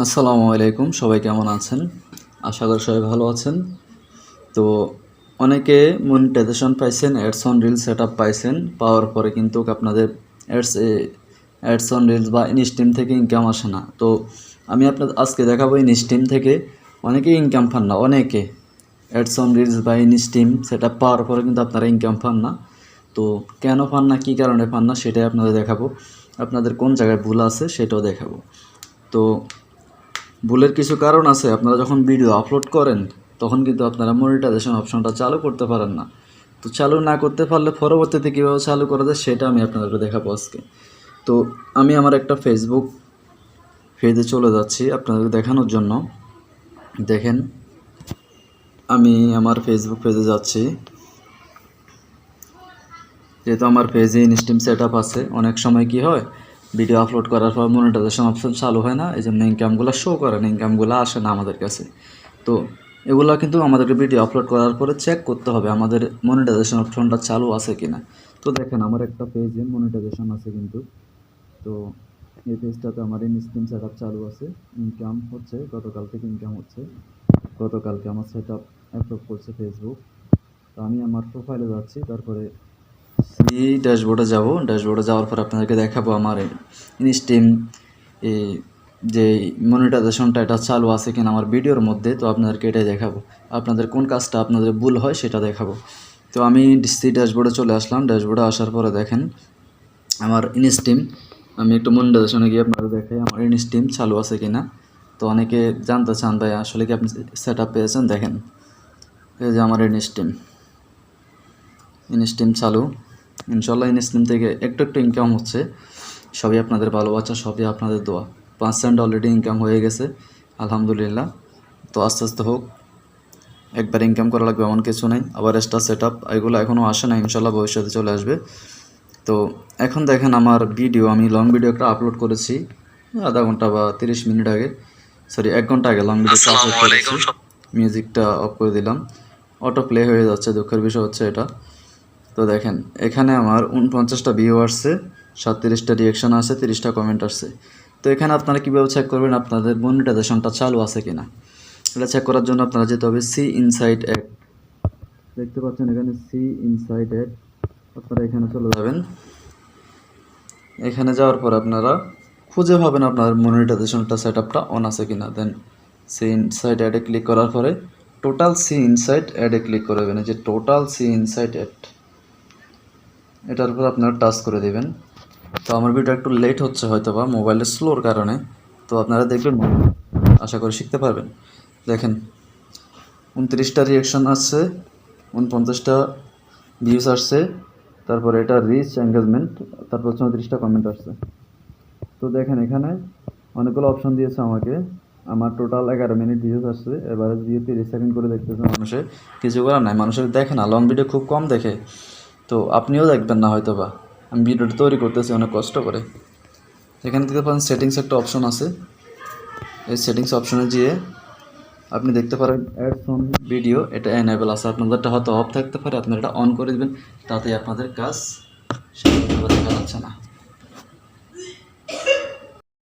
আসসালামু আলাইকুম, সবাই কেমন আছেন? আশা করি সবাই ভালো আছেন। তো অনেকে মনিটাইজেশন পাইছেন অ্যাডস অন রিলস সেট পাইছেন, পাওয়ার পরে কিন্তু আপনাদের অ্যাডস অ্যাডস অন রিলস বা ইনস্টিম থেকে ইনকাম আসে না। তো আমি আপনাদের, আজকে দেখাবো ইনস্টিম থেকে। অনেকে ইনকাম পান না, অনেকে অ্যাডস অন রিলস বা ইনস্টিম সেটা পাওয়ার পরে কিন্তু আপনারা ইনকাম পান না। তো কেন পান না, কী কারণে পান না, সেটাই আপনাদের দেখাবো। আপনাদের কোন জায়গায় ভুল আছে, সেটাও দেখাবো। তো ভুলের কিছু কারণ আছে, আপনারা যখন ভিডিও আপলোড করেন, তখন কিন্তু আপনারা মনিটাইজেশন অপশনটা চালু করতে পারেন না। তো চালু না করতে পারলে পরবর্তীতে কীভাবে চালু করা যায়, সেটা আমি আপনাদেরকে দেখাবো আজকে। তো আমি আমার একটা ফেসবুক পেজে চলে যাচ্ছি আপনাদের দেখানোর জন্য। দেখেন, আমি আমার ফেসবুক পেজে যাচ্ছি। যেহেতু আমার পেজে ইনস্টিম সেট আছে, অনেক সময় কি হয় ভিডিও আপলোড করার পর মনিটাইজেশন অপশন চালু হয় না, এই জন্য ইনকামগুলো শো করে না ইনকামগুলো আসে না আমাদের কাছে। তো এগুলো কিন্তু আমাদেরকে ভিডিও আপলোড করার পরে চেক করতে হবে, আমাদের মনিটাইজেশন অপশনটা চালু আছে কি না তো দেখেন, আমার একটা পেজে মনিটাইজেশন আছে কিন্তু। তো এই পেজটাতে আমার ইনস্টিম সেট আপ চালু আছে। ইনকাম হচ্ছে, গতকাল থেকে ইনকাম হচ্ছে। গতকালকে আমার সেট আপ অ্যাপ্রুভ করছে ফেসবুক তো আমি আমার প্রোফাইলে যাচ্ছি, তারপরে এই ড্যাশবোর্ডে যাব। ড্যাশবোর্ডে যাওয়ার পর আপনাদেরকে দেখাবো আমার ইনস্টিম এই যে মনিটাইজেশনটা এটা চালু আছে কিনা আমার ভিডিওর মধ্যে, তো আপনাদেরকে এটাই দেখাবো। আপনাদের কোন কাজটা আপনাদের ভুল হয় সেটা দেখাবো। তো আমি সি ড্যাশবোর্ডে চলে আসলাম। ড্যাশবোর্ডে আসার পরে দেখেন, আমার ইনস্টিম আমি একটু মনিটাইজেশনে গিয়ে আপনাদের দেখাই, আমার ইনস্টিম চালু আছে কিনা। তো অনেকে জানতে চান, ভাই, আসলে কি আপনি সেট আপ পেয়েছেন? দেখেন, এই যে আমার ইনস্টিম ইনস্টিম চালু। ইনশাল্লাহ ইনস্টিম থেকে একটু একটু ইনকাম হচ্ছে। সবই আপনাদের ভালোবাসা সবই আপনাদের দোয়া। পার্সেন্ট অলরেডি ইনকাম হয়ে গেছে আলহামদুলিল্লাহ। তো আস্তে আস্তে হোক একবার ইনকাম করা লাগবে এমন কিছু নেই। আবার এক্সট্রা সেট আপ এগুলো এখনও আসে না ইনশাল্লাহ ভবিষ্যতে চলে আসবে। তো এখন দেখেন আমার ভিডিও আমি লং ভিডিও একটা আপলোড করেছি আধা ঘণ্টা বা তিরিশ মিনিট আগে। সরি এক ঘণ্টা আগে লং ভিডিও আপলোড করেছি। মিউজিকটা অফ করে দিলাম। অটো প্লে হয়ে যাচ্ছে দুঃখের বিষয় হচ্ছে এটা। তো দেখেন, এখানে আমার উনপঞ্চাশটা ভিউ আসছে, সাতত্রিশটা রিয়েকশন আছে তিরিশটা কমেন্ট আসছে। তো এখানে আপনারা কীভাবে চেক করবেন? আপনাদের মনিটাইজেশনটা চালু আছে কিনা? এটা চেক করার জন্য আপনারা যেতে হবে সি ইনসাইড অ্যাড দেখতে পাচ্ছেন এখানে সি ইনসাইড অ্যাড আপনারা এখানে চলে যাবেন। এখানে যাওয়ার পর আপনারা খুঁজে পাবেন আপনার মনিটাইজেশনটা সেট আপটা অন আছে কিনা। দেন সি ইনসাইড অ্যাডে ক্লিক করার পরে টোটাল সি ইনসাইড অ্যাডে ক্লিক করবেন এই যে টোটাল সি ইনসাইড অ্যাড এটার উপর আপনারা টাচ করে দেবেন। তো আমার ভিডিও একটু লেট হচ্ছে হয়তো বা মোবাইলের স্লোর কারণে। তো আপনারা দেখবেন, আশা করি শিখতে পারবেন। দেখেন, উনত্রিশটা রিয়েকশন আসছে, উনপঞ্চাশটা ভিউজ আসছে, তারপরে এটা রিচ এঙ্গেজমেন্ট তারপর চৌত্রিশটা কমেন্ট আসছে। তো দেখেন এখানে অনেকগুলো অপশন দিয়েছে আমাকে। আমার টোটাল এগারো মিনিট ভিউজ আসছে, এবারে ভিউ তিরিশ সেকেন্ড করে দেখতেছে মানুষে, কিছু করার নাই। মানুষের দেখে না লং ভিডিও খুব কম দেখে। তো আপনিও দেখবেন না হয়তো বা আমি ভিডিওটা তৈরি করতেছি, অনেক কষ্ট করে। এখান থেকে পারেন সেটিংস একটা অপশন আছে। এই সেটিংস অপশনে গিয়ে আপনি দেখতে পারেন অ্যাড ফ্রম ভিডিও এটা অ্যানেবেল আছে। আপনাদেরটা হয়তো অফ থাকতে পারে, আপনারা এটা অন করে দেবেন তাতে আপনাদের কাজ সেটা দেখা যাচ্ছে না।